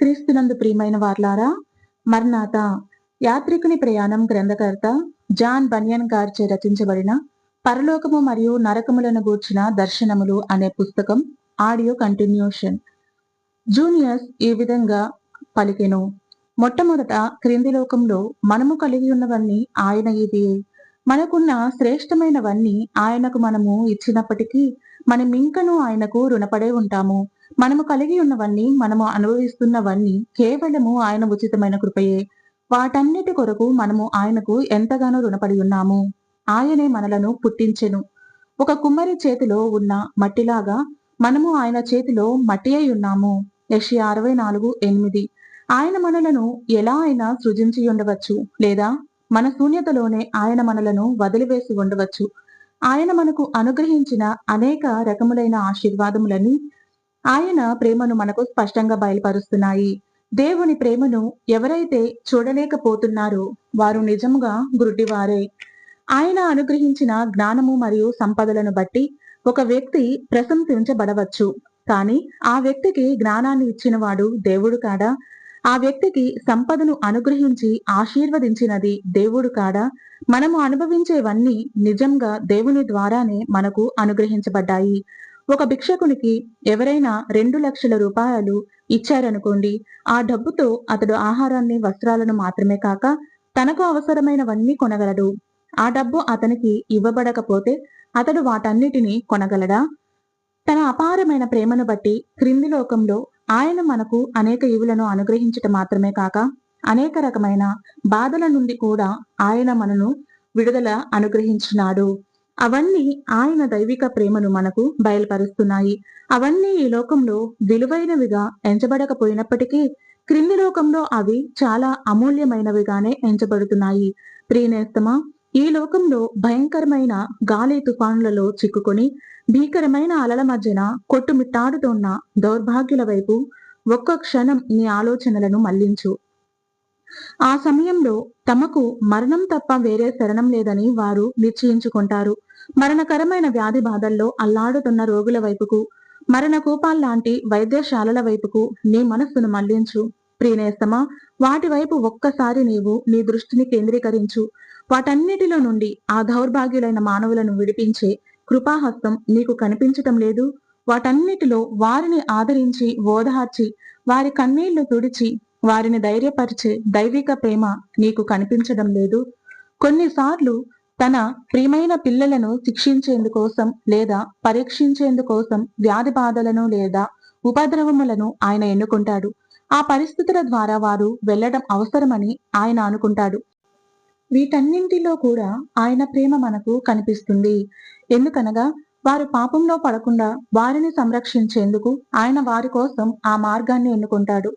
క్రీస్తునందు ప్రియమైన వార్లారా మర్నాథ యాత్రికుని ప్రయాణం గ్రంథకర్త జాన్ బనియన్ గారిచే రచించబడిన పరలోకము మరియు నరకములను గూర్చిన దర్శనములు అనే పుస్తకం ఆడియో కంటిన్యూషన్. జూనియర్స్ ఈ విధంగా పలికెను. మొట్టమొదట క్రింది లోకంలో మనము కలిగి ఉన్నవన్నీ ఆయన ఇది. మనకున్న శ్రేష్టమైనవన్నీ ఆయనకు మనము ఇచ్చినప్పటికీ మనం ఇంకను ఆయనకు రుణపడే ఉంటాము. మనము కలిగి ఉన్నవన్నీ మనము అనుభవిస్తున్నవన్నీ కేవలము ఆయన ఉచితమైన కృపయే. వాటన్నిటి కొరకు మనము ఆయనకు ఎంతగానో రుణపడి ఉన్నాము. ఆయనే మనలను పుట్టించెను. ఒక కుమ్మరి చేతిలో ఉన్న మట్టిలాగా మనము ఆయన చేతిలో మట్టి అయి ఉన్నాము. యషి అరవై నాలుగు ఎనిమిది. ఆయన మనలను ఎలా అయినా సృజించి ఉండవచ్చు లేదా మన శూన్యతలోనే ఆయన మనలను వదిలివేసి ఉండవచ్చు. ఆయన మనకు అనుగ్రహించిన అనేక రకములైన ఆశీర్వాదములని ఆయన ప్రేమను మనకు స్పష్టంగా బయలుపరుస్తున్నాయి. దేవుని ప్రేమను ఎవరైతే చూడలేకపోతున్నారో వారు నిజముగా గుడ్డివారే ఆయన అనుగ్రహించిన జ్ఞానము మరియు సంపదలను బట్టి ఒక వ్యక్తి ప్రశంసించబడవచ్చు. కానీ ఆ వ్యక్తికి జ్ఞానాన్ని ఇచ్చినవాడు దేవుడు కాడా? ఆ వ్యక్తికి సంపదను అనుగ్రహించి ఆశీర్వదించినది దేవుడు కాడా? మనము అనుభవించేవన్నీ నిజంగా దేవుని ద్వారానే మనకు అనుగ్రహించబడ్డాయి. ఒక భిక్షకునికి ఎవరైనా రెండు లక్షల రూపాయలు ఇచ్చారనుకోండి ఆ డబ్బుతో అతడు ఆహారాన్ని వస్త్రాలను మాత్రమే కాక తనకు అవసరమైనవన్నీ కొనగలడు. ఆ డబ్బు అతనికి ఇవ్వబడకపోతే అతడు వాటన్నిటిని కొనగలడా? తన అపారమైన ప్రేమను బట్టి క్రింది లోకంలో ఆయన మనకు అనేక ఇవులను అనుగ్రహించటం మాత్రమే కాక అనేక రకమైన బాధల నుండి కూడా ఆయన మనను విడుదల అనుగ్రహించినాడు అవన్నీ ఆయన దైవిక ప్రేమను మనకు బయలుపరుస్తున్నాయి. అవన్నీ ఈ లోకంలో విలువైనవిగా ఎంచబడకపోయినప్పటికీ క్రింది లోకంలో అవి చాలా అమూల్యమైనవిగానే ఎంచబడుతున్నాయి. ప్రియనేస్తమా ఈ లోకంలో భయంకరమైన గాలి తుఫానులలో చిక్కుకొని భీకరమైన అలల మధ్యన కొట్టుమిట్టాడుతోన్న దౌర్భాగ్యుల వైపు ఒక్క క్షణం నీ ఆలోచనలను మళ్ళించు. ఆ సమయంలో తమకు మరణం తప్ప వేరే శరణం లేదని వారు నిశ్చయించుకుంటారు. మరణకరమైన వ్యాధి బాధల్లో అల్లాడుతున్న రోగుల వైపుకు మరణ కూపాల్లాంటి వైద్యశాలల వైపుకు నీ మనస్సును మళ్ళించు. ప్రియనేస్తమా వాటి వైపు ఒక్కసారి నీవు నీ దృష్టిని కేంద్రీకరించు. వాటన్నిటిలో నుండి ఆ దౌర్భాగ్యులైన మానవులను విడిపించే కృపాహస్తం నీకు కనిపించటం లేదు. వాటన్నిటిలో వారిని ఆదరించి ఓదార్చి వారి కన్నీళ్ళు తుడిచి వారిని ధైర్యపరిచే దైవిక ప్రేమ నీకు కనిపించడం లేదు. కొన్నిసార్లు తన ప్రియమైన పిల్లలను శిక్షించేందుకోసం లేదా పరీక్షించేందుకోసం వ్యాధి బాధలను లేదా ఉపద్రవములను ఆయన ఎన్నుకుంటాడు. ఆ పరిస్థితుల ద్వారా వారు వెళ్ళడం అవసరమని ఆయన అనుకుంటాడు. వీటన్నింటిలో కూడా ఆయన ప్రేమ మనకు కనిపిస్తుంది. ఎందుకనగా వారు పాపంలో పడకుండా వారిని సంరక్షించేందుకు ఆయన వారి కోసం ఆ మార్గాన్ని ఎన్నుకుంటాడు.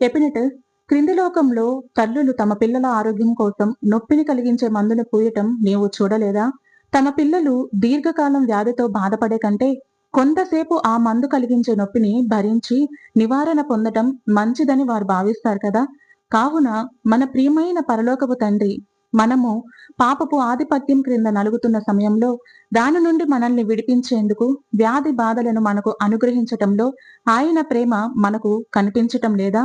ఎపినెటస్ క్రింది లోకంలో తల్లులు తమ పిల్లల ఆరోగ్యం కోసం నొప్పిని కలిగించే మందును పూయటం నీవు చూడలేదా? తమ పిల్లలు దీర్ఘకాలం వ్యాధితో బాధపడే కంటే కొంతసేపు ఆ మందు కలిగించే నొప్పిని భరించి నివారణ పొందటం మంచిదని వారు భావిస్తారు కదా? కావున మన ప్రియమైన పరలోకపు తండ్రి మనము పాపపు ఆధిపత్యం క్రింద నలుగుతున్న సమయంలో దాని నుండి మనల్ని విడిపించేందుకు వ్యాధి బాధలను మనకు అనుగ్రహించటంలో ఆయన ప్రేమ మనకు కనిపించటం లేదా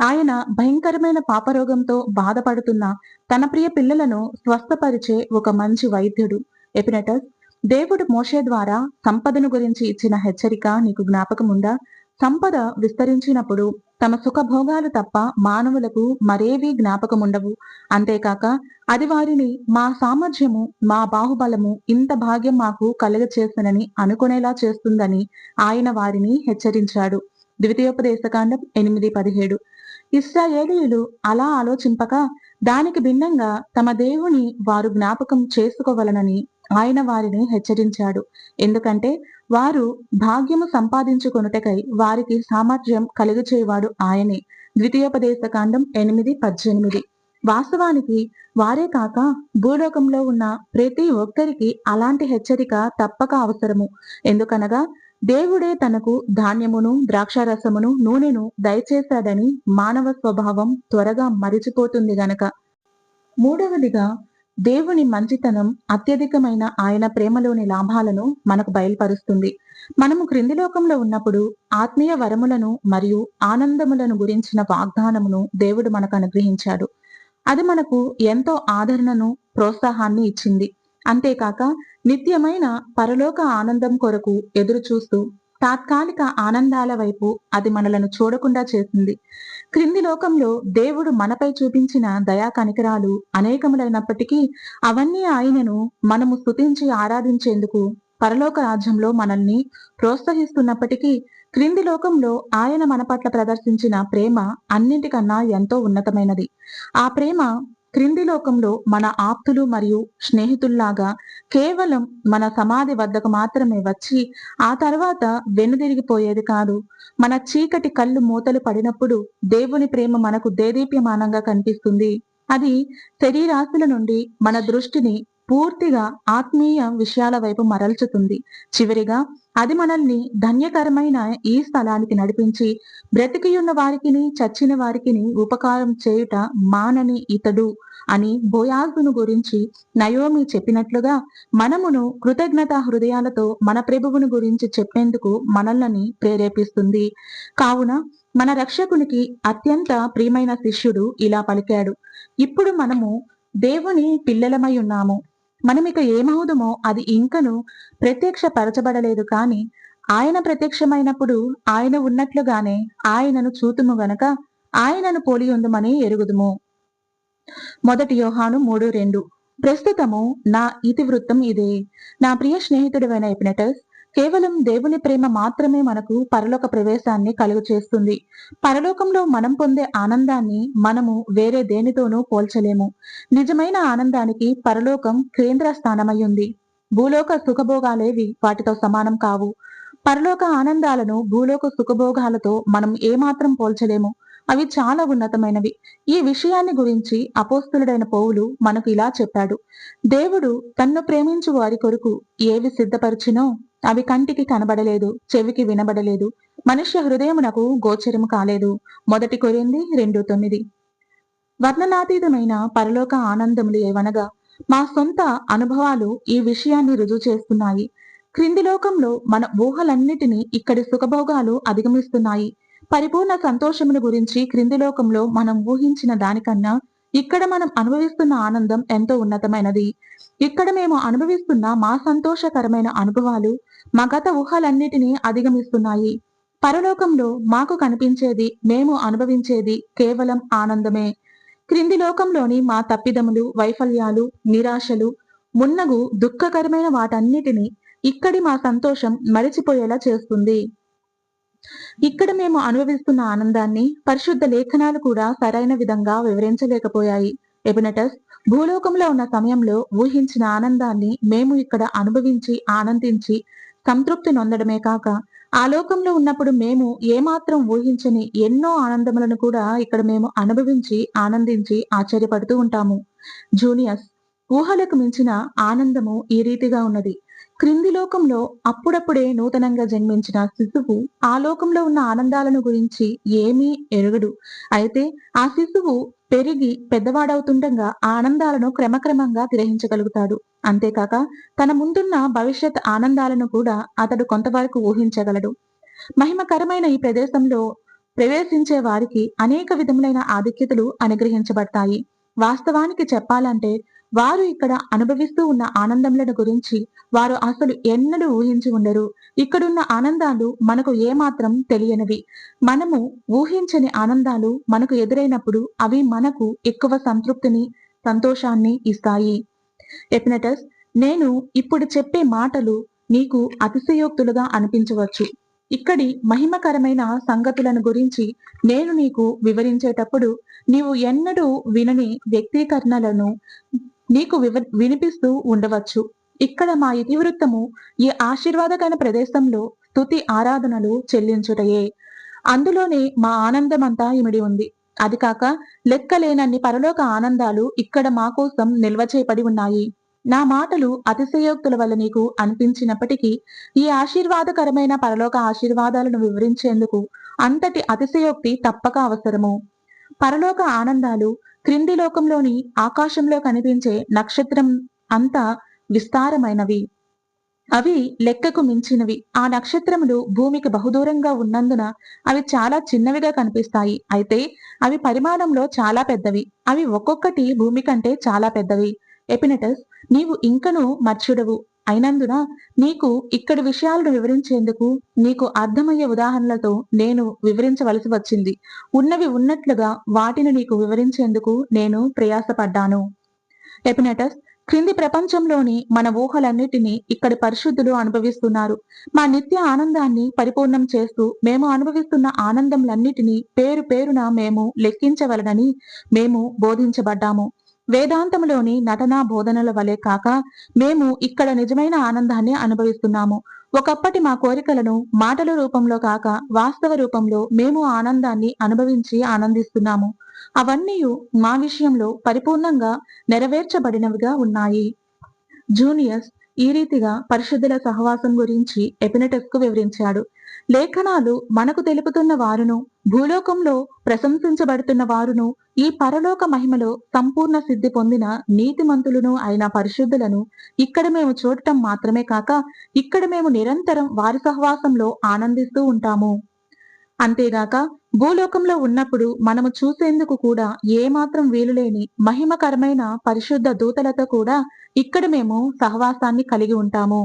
ఆయన భయంకరమైన పాపరోగంతో బాధపడుతున్న తన ప్రియ పిల్లలను స్వస్థపరిచే ఒక మంచి వైద్యుడు. ఎపినటస్ దేవుడు మోషే ద్వారా సంపదను గురించి ఇచ్చిన హెచ్చరిక నీకు జ్ఞాపకం ఉందా సంపద విస్తరించినప్పుడు తమ సుఖభోగాలు తప్ప మానవులకు మరేవీ జ్ఞాపకం ఉండవు అంతేకాక అది వారిని మా సామర్థ్యము మా బాహుబలము ఇంత భాగ్యం మాకు కలగచేసనని అనుకునేలా చేస్తుందని ఆయన వారిని హెచ్చరించాడు. ద్వితీయోపదేశకాండం ఎనిమిది పదిహేడు. ఇస్రాయేలీయులు అలా ఆలోచింపక దానికి భిన్నంగా తమ దేవుని వారు జ్ఞాపకం చేసుకోవలనని ఆయన వారిని హెచ్చరించాడు. ఎందుకంటే వారు భాగ్యము సంపాదించుకొనుటకై వారికి సామర్థ్యం కలుగచేవాడు ఆయనే. ద్వితీయోపదేశ కాండం ఎనిమిది పద్దెనిమిది. వాస్తవానికి వారే కాక భూలోకంలో ఉన్న ప్రతి ఒక్కరికి అలాంటి హెచ్చరిక తప్పక అవసరము. ఎందుకనగా దేవుడే తనకు ధాన్యమును ద్రాక్షారసమును నూనెను దయచేశాడని మానవ స్వభావం త్వరగా మరిచిపోతుంది గనక. మూడవదిగా దేవుని మంచితనం అత్యధికమైన ఆయన ప్రేమలోని లాభాలను మనకు బయలుపరుస్తుంది. మనము క్రింది లోకంలో ఉన్నప్పుడు ఆత్మీయ వరములను మరియు ఆనందములను గురించిన వాగ్దానమును దేవుడు మనకు అనుగ్రహించాడు. అది మనకు ఎంతో ఆదరణను ప్రోత్సాహాన్ని ఇచ్చింది. అంతేకాక నిత్యమైన పరలోక ఆనందం కొరకు ఎదురు చూస్తూ తాత్కాలిక ఆనందాల వైపు అది మనలను చూడకుండా చేసింది. క్రింది లోకంలో దేవుడు మనపై చూపించిన దయా కనికరాలు అనేకములైనప్పటికీ అవన్నీ ఆయనను మనము స్తుతించి ఆరాధించేందుకు పరలోక రాజ్యంలో మనల్ని ప్రోత్సహిస్తున్నప్పటికీ క్రింది లోకంలో ఆయన మన పట్ల ప్రదర్శించిన ప్రేమ అన్నింటికన్నా ఎంతో ఉన్నతమైనది. ఆ ప్రేమ క్రింది లోకంలో మన ఆప్తులు మరియు స్నేహితుల్లాగా కేవలం మన సమాధి వద్దకు మాత్రమే వచ్చి ఆ తర్వాత వెనుదిరిగిపోయేది కాదు. మన చీకటి కళ్ళు మూతలు పడినప్పుడు దేవుని ప్రేమ మనకు దేదీప్యమానంగా కనిపిస్తుంది. అది శరీరాశుల నుండి మన దృష్టిని పూర్తిగా ఆత్మీయ విషయాల వైపు మరల్చుతుంది. చివరిగా అది మనల్ని ధన్యకరమైన ఈ స్థలానికి నడిపించి బ్రతికియున్న వారికిని చచ్చిన వారికిని ఉపకారం చేయుట మానని ఇతడు అని బోయాజును గురించి నయోమి చెప్పినట్లుగా మనమును కృతజ్ఞత హృదయాలతో మన ప్రభువును గురించి చెప్పేందుకు మనల్ని ప్రేరేపిస్తుంది. కావున మన రక్షకునికి అత్యంత ప్రియమైన శిష్యుడు ఇలా పలికాడు. ఇప్పుడు మనము దేవుని పిల్లలమై ఉన్నాము. మనం ఇక ఏమవుదమో అది ఇంకను ప్రత్యక్ష పరచబడలేదు కాని ఆయన ప్రత్యక్షమైనప్పుడు ఆయన ఉన్నట్లుగానే ఆయనను చూతుము గనక ఆయనను పోలి ఉందమని ఎరుగుదుము. మొదటి యోహాను మూడు రెండు. ప్రస్తుతము నా ఇతివృత్తం ఇదే. నా ప్రియ స్నేహితుడివైన ఎపినటస్ కేవలం దేవుని ప్రేమ మాత్రమే మనకు పరలోక ప్రవేశాన్ని కలుగు చేస్తుంది పరలోకంలో మనం పొందే ఆనందాన్ని మనము వేరే దేనితోనూ పోల్చలేము. నిజమైన ఆనందానికి పరలోకం కేంద్ర స్థానమయ్యుంది. భూలోక సుఖభోగాలేవి వాటితో సమానం కావు. పరలోక ఆనందాలను భూలోక సుఖభోగాలతో మనం ఏమాత్రం పోల్చలేము. అవి చాలా ఉన్నతమైనవి. ఈ విషయాన్ని గురించి అపోస్తులుడైన పౌలు మనకు ఇలా చెప్పాడు. దేవుడు తన్ను ప్రేమించు వారి కొరకు ఏవి సిద్ధపరిచినో అవి కంటికి కనబడలేదు చెవికి వినబడలేదు. మనుష్య హృదయమునకు గోచరము కాలేదు. మొదటి కొరింది రెండు తొమ్మిది. వర్ణనాతీతమైన పరలోక ఆనందములు ఏవనగా మా సొంత అనుభవాలు ఈ విషయాన్ని రుజువు చేస్తున్నాయి. క్రింది లోకంలో మన ఊహలన్నిటినీ ఇక్కడి సుఖభోగాలు అధిగమిస్తున్నాయి. పరిపూర్ణ సంతోషముల గురించి క్రింది లోకంలో మనం ఊహించిన దానికన్నా ఇక్కడ మనం అనుభవిస్తున్న ఆనందం ఎంతో ఉన్నతమైనది. ఇక్కడ మేము అనుభవిస్తున్న మా సంతోషకరమైన అనుభవాలు మా గత ఊహలన్నిటినీ అధిగమిస్తున్నాయి. పరలోకంలో మాకు కనిపించేది మేము అనుభవించేది కేవలం ఆనందమే. క్రింది లోకంలోని మా తప్పిదములు వైఫల్యాలు నిరాశలు మున్నగు దుఃఖకరమైన వాటన్నిటిని ఇక్కడి మా సంతోషం మరిచిపోయేలా చేస్తుంది. ఇక్కడ మేము అనుభవిస్తున్న ఆనందాన్ని పరిశుద్ధ లేఖనాలు కూడా సరైన విధంగా వివరించలేకపోయాయి. ఎబినటస్ భూలోకంలో ఉన్న సమయంలో ఊహించిన ఆనందాన్ని మేము ఇక్కడ అనుభవించి ఆనందించి సంతృప్తి నొందడమే కాక ఆ లోకంలో ఉన్నప్పుడు మేము ఏమాత్రం ఊహించని ఎన్నో ఆనందములను కూడా ఇక్కడ మేము అనుభవించి ఆనందించి ఆశ్చర్యపడుతూ ఉంటాము. జూనియర్స్ ఊహలకు మించిన ఆనందము ఈ రీతిగా ఉన్నది. క్రింది లోకంలో అప్పుడప్పుడే నూతనంగా జన్మించిన శిశువు ఆ లోకంలో ఉన్న ఆనందాలను గురించి ఏమీ ఎరుగడు. అయితే ఆ శిశువు పెరిగి పెద్దవాడవుతుండగా ఆ ఆనందాలను క్రమక్రమంగా గ్రహించగలుగుతాడు. అంతేకాక తన ముందున్న భవిష్యత్ ఆనందాలను కూడా అతడు కొంతవరకు ఊహించగలడు. మహిమకరమైన ఈ ప్రదేశంలో ప్రవేశించే వారికి అనేక విధములైన ఆధిక్యతలు అనుగ్రహించబడతాయి. వాస్తవానికి చెప్పాలంటే వారు ఇక్కడ అనుభవిస్తూ ఉన్న ఆనందములను గురించి వారు అసలు ఎన్నడూ ఊహించి ఉండరు. ఇక్కడున్న ఆనందాలు మనకు ఏమాత్రం తెలియనివి. మనము ఊహించని ఆనందాలు మనకు ఎదురైనప్పుడు అవి మనకు ఎక్కువ సంతృప్తిని సంతోషాన్ని ఇస్తాయి. ఎపినటస్ నేను ఇప్పుడు చెప్పే మాటలు నీకు అతిశయోక్తులుగా అనిపించవచ్చు. ఇక్కడి మహిమకరమైన సంగతులను గురించి నేను నీకు వివరించేటప్పుడు నీవు ఎన్నడూ వినని వ్యక్తీకరణలను నీకు వివ వినిపిస్తూ ఉండవచ్చు. ఇక్కడ మా ఇతివృత్తము ఈ ఆశీర్వాదకర ప్రదేశంలో తుతి ఆరాధనలు చెల్లించుటయే. అందులోనే మా ఆనందమంతా ఇమిడి ఉంది. అది కాక లెక్కలేనన్ని పరలోక ఆనందాలు ఇక్కడ మా కోసం నిల్వ చేయబడి ఉన్నాయి. నా మాటలు అతిశయోక్తుల వల్ల నీకు అనిపించినప్పటికీ ఈ ఆశీర్వాదకరమైన పరలోక ఆశీర్వాదాలను వివరించేందుకు అంతటి అతిశయోక్తి తప్పక అవసరము. పరలోక ఆనందాలు క్రింది లోకంలోని ఆకాశంలో కనిపించే నక్షత్రం అంత విస్తారమైనవి. అవి లెక్కకు మించినవి. ఆ నక్షత్రములు భూమికి బహుదూరంగా ఉన్నందున అవి చాలా చిన్నవిగా కనిపిస్తాయి. అయితే అవి పరిమాణంలో చాలా పెద్దవి. అవి ఒక్కొక్కటి భూమి కంటే చాలా పెద్దవి. ఎపినటస్ నీవు ఇంకను మర్చుడవు. అయినందున నీకు ఇక్కడి విషయాలను వివరించేందుకు నీకు అర్థమయ్యే ఉదాహరణలతో నేను వివరించవలసి వచ్చింది. ఉన్నవి ఉన్నట్లుగా వాటిని నీకు వివరించేందుకు నేను ప్రయాసపడ్డాను. ఎపినటస్ క్రింది ప్రపంచంలోని మన ఊహలన్నిటినీ ఇక్కడి పరిశుద్ధులు అనుభవిస్తున్నారు. మా నిత్య ఆనందాన్ని పరిపూర్ణం చేస్తూ మేము అనుభవిస్తున్న ఆనందంలన్నిటినీ పేరు పేరున మేము లెక్కించవలనని మేము బోధించబడ్డాము. వేదాంతంలోని నటనా బోధనల వలె కాక మేము ఇక్కడ నిజమైన ఆనందాన్ని అనుభవిస్తున్నాము. ఒకప్పటి మా కోరికలను మాటల రూపంలో కాక వాస్తవ రూపంలో మేము ఆనందాన్ని అనుభవించి ఆనందిస్తున్నాము. అవన్నీ మా విషయంలో పరిపూర్ణంగా నెరవేర్చబడినవిగా ఉన్నాయి. జూనియర్స్ ఈ రీతిగా పరిశుద్ధుల సహవాసం గురించి ఎపినటస్కు వివరించాడు. లేఖనాలు మనకు తెలుపుతున్న వారును భూలోకంలో ప్రశంసించబడుతున్న వారును ఈ పరలోక మహిమలో సంపూర్ణ సిద్ధి పొందిన నీతిమంతులను అయిన పరిశుద్ధులను ఇక్కడ మేము చూడటం మాత్రమే కాక ఇక్కడ మేము నిరంతరం వారి సహవాసంలో ఆనందిస్తూ ఉంటాము. అంతేగాక భూలోకంలో ఉన్నప్పుడు మనము చూసేందుకు కూడా ఏమాత్రం వీలులేని మహిమకరమైన పరిశుద్ధ దూతలతో కూడా ఇక్కడ మేము సహవాసాన్ని కలిగి ఉంటాము.